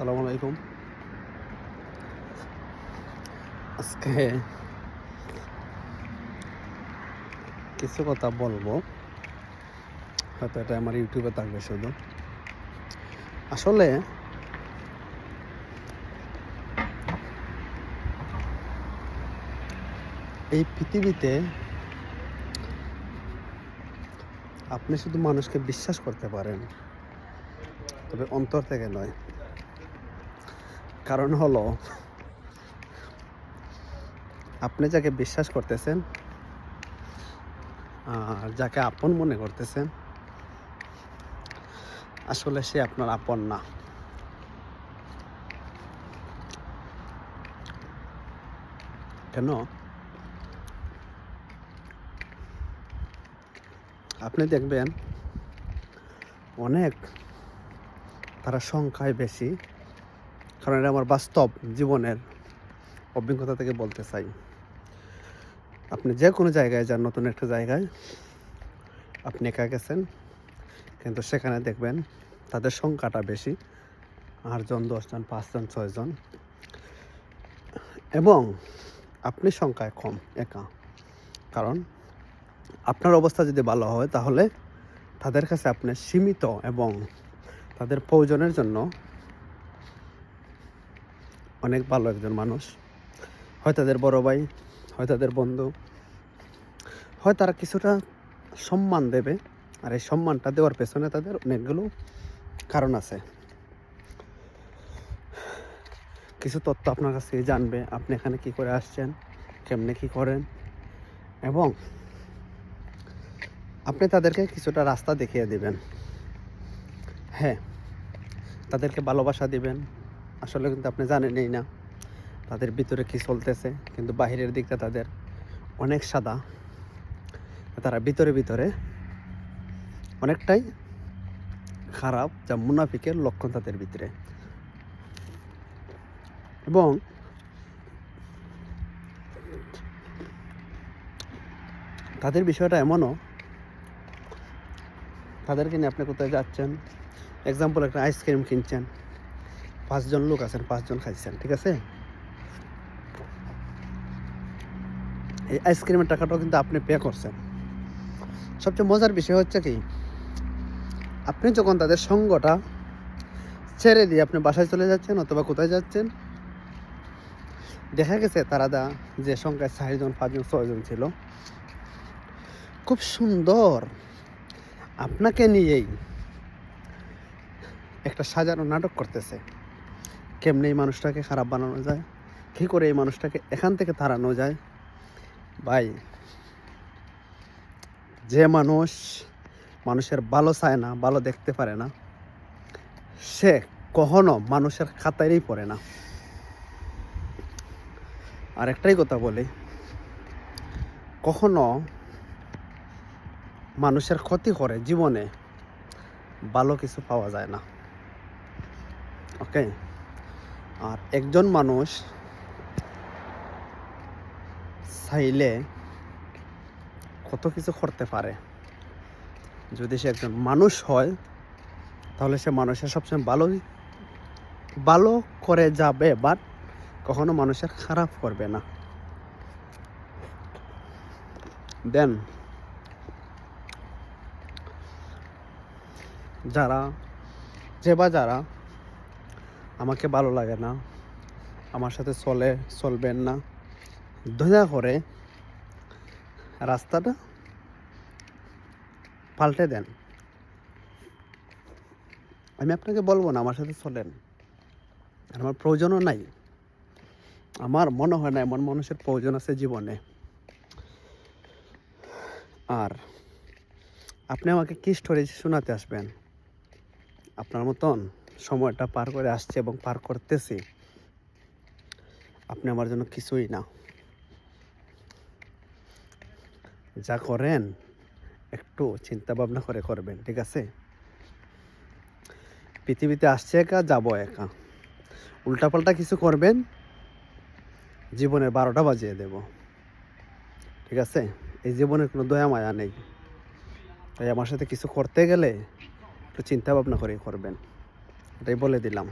আসসালামু আলাইকুম। আজকে কিছু কথা বলব। হয়তো এটা আমার ইউটিউবে থাকবে শুধু। আসলে এই পৃথিবীতে আপনি শুধু মানুষকে বিশ্বাস করতে পারেন, তবে অন্তর থেকে নয়। কারণ হলো, আপনি যাকে বিশ্বাস করতেছেন, আর যাকে আপন মনে করতেছেন, আসলে সে আপনার আপন না। কেন? আপনি দেখবেন অনেক তারা সংখ্যায় বেশি কারণ এটা আমার বাস্তব জীবনের অভিজ্ঞতা থেকে বলতে চাই। আপনি যে কোনো জায়গায় যান, নতুন একটা জায়গায়, আপনি একা গেছেন, কিন্তু সেখানে দেখবেন তাদের সংখ্যাটা বেশি, আটজন, দশজন, পাঁচজন, ছয়জন। এবং আপনি সংখ্যায় কম, একা। কারণ আপনার অবস্থা যদি ভালো হয়, তাহলে তাদের কাছে আপনি সীমিত এবং তাদের প্রয়োজনের জন্য অনেক ভালো একজন মানুষ। হয় তাদের বড় ভাই, হয় তাদের বন্ধু, হয় তারা কিছুটা সম্মান দেবে আর এই সম্মানটা দেওয়ার পেছনে তাদের অনেকগুলো কারণ আছে। কিছু তথ্য আপনার কাছে জানবে, আপনি এখানে কি করে আসছেন, কেমনে কি করেন এবং আপনি তাদেরকে কিছুটা রাস্তা দেখিয়ে দিবেন। হ্যাঁ তাদেরকে ভালোবাসা দিবেন আসলে কিন্তু আপনি জানেনই না। তাদের ভিতরে কি চলতেছে, কিন্তু বাহিরের দিকটা তাদের অনেক সাদা। তারা ভিতরে ভিতরে অনেকটাই খারাপ, যা মুনাফিকের লক্ষণ তাদের ভিতরে। এবং তাদের বিষয়টা এমনও, তাদেরকে নিয়ে আপনি কোথায় যাচ্ছেন? এক্সাম্পল একটা আইসক্রিম কিনছেন। পাঁচজন লোক আছেন, পাঁচজন খাইছেন, ঠিক আছে? এই আইসক্রিমের টাকাটাও কিন্তু আপনি পে করছেন। সবচেয়ে মজার বিষয় হচ্ছে কি, আপনি যখন তাদের সঙ্গটা ছেড়ে দিয়ে আপনি বাসায় চলে যাচ্ছেন অথবা কোথায় যাচ্ছেন, দেখা গেছে তারা দা যে সংখ্যায় চারজন, পাঁচজন, ছয়জন ছিল। খুব সুন্দর। আপনাকে নিয়েই একটা সাজানো নাটক করতেছে। কেমনে এই মানুষটাকে খারাপ বানানো যায়? কী করে এই মানুষটাকে এখান থেকে তাড়ানো যায়? ভাই, যে মানুষ মানুষের ভালো চায় না, ভালো দেখতে পারে না, সে কখনো মানুষের খাতারেই পড়ে না। আর একটাই কথা বলি, কখনো মানুষের ক্ষতি করে জীবনে ভালো কিছু পাওয়া যায় না। ওকে আর একজন মানুষ চাইলে কত কিছু করতে পারে। যদি সে একজন মানুষ হয়, তাহলে সে মানুষের সবসময় ভালোই ভালো করে যাবে বাট কখনো মানুষের খারাপ করবে না। দেন যারা, যে বা যারা আমাকে ভালো লাগে না। আমার সাথে চলে, চলবেন না। দয়া করে রাস্তাটা পাল্টে দেন। আমি আপনাকে বলব না, আমার সাথে চলেন। আমার প্রয়োজনও নাই। আমার মনে হয় না, এমন মানুষের প্রয়োজন আছে জীবনে। আর আপনি আমাকে কি স্টোরি শোনাতে আসবেন? আপনার মতন সময়টা পার করে আসছে এবং পার করতেছি। আপনি আমার জন্য কিছুই না। যা করেন, একটু চিন্তা ভাবনা করে করবেন, ঠিক আছে? পৃথিবীতে আসছে একা, যাব একা। উল্টাপাল্টা কিছু করবেন জীবনের বারোটা বাজিয়ে দেব। ঠিক আছে? এই জীবনের কোনো দয়া মায়া নেই। তাই আমার সাথে কিছু করতে গেলে একটু চিন্তা ভাবনা করে করবেন। এটাই বলে দিলাম।